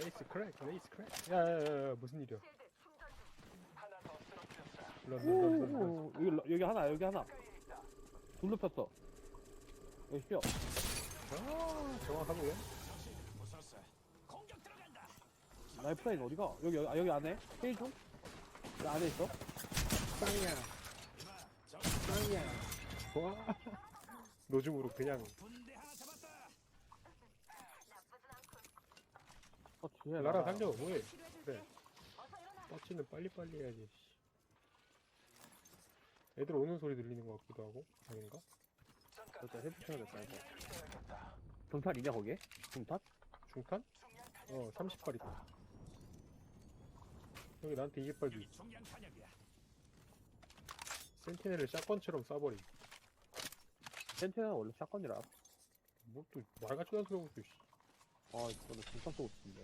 레이스 크랙 레이스 크랙 야야야 무슨 일이야 일로 와, 일로 와, 일로 와, 일로 와. 오, 여기, 여기 하나, 여기 하나. 둘 눕혔어. 여기 쉬어. 아 정확하고요 라이프 라인 어디가? 여기, 여기, 아, 여기 안에? 페이 좀? 여기 안에 있어? 짱이야 짱이야 와 노중으로 그냥 어, 뒤에 라라 살려 뭐해 그래 터치는 빨리빨리 해야지 씨. 애들 오는 소리 들리는 것 같기도 하고 아닌가? 진짜 헤드쳐야겠다, 이거. 분탈 이냐, 거기에? 분탈? 중탄? 어 38이다 여기 나한테 28도 있어 센티넬을 샷건처럼 쏴버림 센티는 원래 샷건이라. 뭐또 말같지도 않은 소리 하고 있어 씨. 아, 저는 분탄 쏘고 있네.